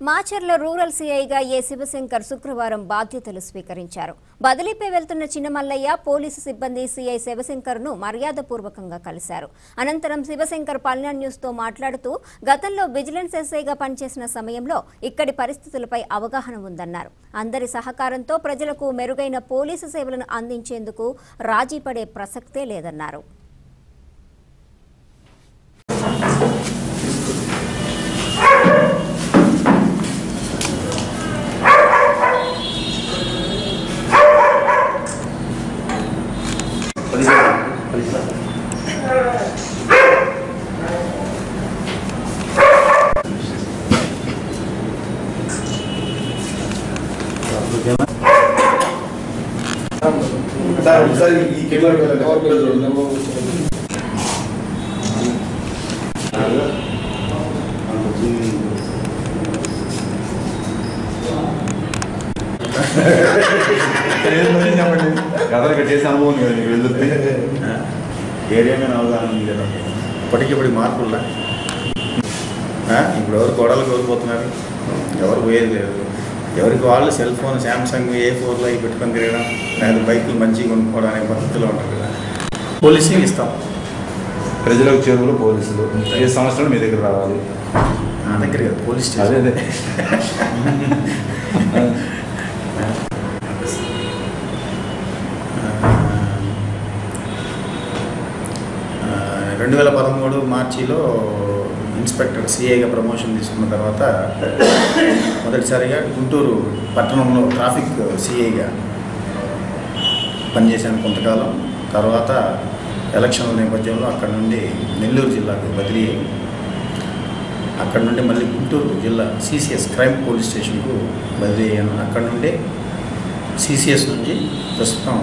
Macherla rural సీఐగా A Shivshankar శుక్రవారం బాధ్యతలు స్వీకరించారు. బదిలీపై వెళ్తున్న చిన్నమల్లయ్య పోలీసు సిబ్బంది సీఐ శివశంకర్ను మర్యాదపూర్వకంగా కలిశారు. అనంతరం శివశంకర్ పల్నా న్యూస్తో మాట్లాడుతూ గతంలో విజిలెన్స్ ఎస్ఐగా పనిచేసిన సమయంలో ఇక్కడి పరిస్థితులపై అవగాహన ఉందన్నారు. అందరి సహకారంతో ప్రజలకు మెరుగైన పోలీసు సేవలను అందించేందుకు రాజీ పడే ప్రసక్తే లేదన్నారు. సార్ ఒకసారి ఈ కెమెరా కవర్ పేజ్ చూడండి చెప్పండి కథలు కట్టేసి అనుభవం కదా నీకు వెళ్తే ఏరియా మీద అవగాహన ఉంది కదా ఇప్పటికిప్పుడు మార్పుల్లా? ఇప్పుడు ఎవరు గొడవలు కోల్పోతున్నారు. ఎవరు పోయేది లేదు. ఎవరికి వాళ్ళు సెల్ ఫోన్ శాంసంగ్ ఏ ఫోర్లో అవి పెట్టుకొని తిరగడం లేదా బైకులు మంచిగా కొనుక్కోవడం అనే పద్ధతిలో ఉంటారు కదా. పోలీసింగ్ ఇస్తాం. ప్రజలకు చేరువలో పోలీసులు. ఏ సంవత్సరం మీ దగ్గర రావాలి? నా దగ్గర కదా పోలీస్ అదే స్టేషన్ అదే రెండు వేల పదమూడు మార్చిలో ఇన్స్పెక్టర్ సిఐగా ప్రమోషన్ తీసుకున్న తర్వాత మొదటిసారిగా గుంటూరు పట్టణంలో ట్రాఫిక్ సిఐగా పనిచేశాను కొంతకాలం. తర్వాత ఎలక్షన్ల నేపథ్యంలో అక్కడ నుండి నెల్లూరు జిల్లాకు బదిలీ అక్కడ నుండి మళ్ళీ గుంటూరు జిల్లా సిసిఎస్ క్రైమ్ పోలీస్ స్టేషన్కు బదిలీ అయ్యాను. అక్కడ నుండి సిసిఎస్ నుంచి ప్రస్తుతం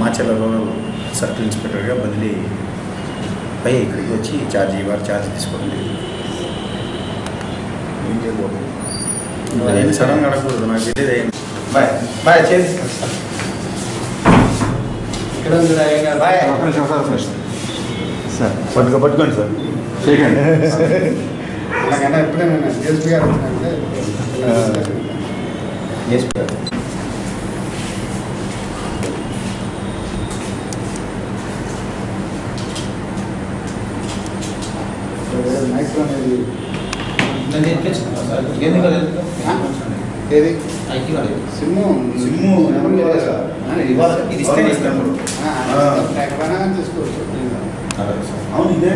మాచర్ల రూరల్ సర్కిల్ ఇన్స్పెక్టర్గా బదిలీ పై ఇక్కడికి వచ్చి ఛార్జీ వారు ఛార్జ్ చేయబోతుంది? అదేం సడన్గా అడగకూడదు నాకు తెలియదు ఏం. బాయ్. బాయ్ చేసి ఇక్కడ. బాయ్. సార్, పట్టుకో పట్టుకోండి సార్. చేయకండి. ఎప్పుడైనా డిఎస్పీ గారు ఎస్పీ గారు. మైక్రో అనేది ఏది సార్? ఇవాళ ఇది లేకపోయినా తీసుకోవచ్చు. అవును ఇదే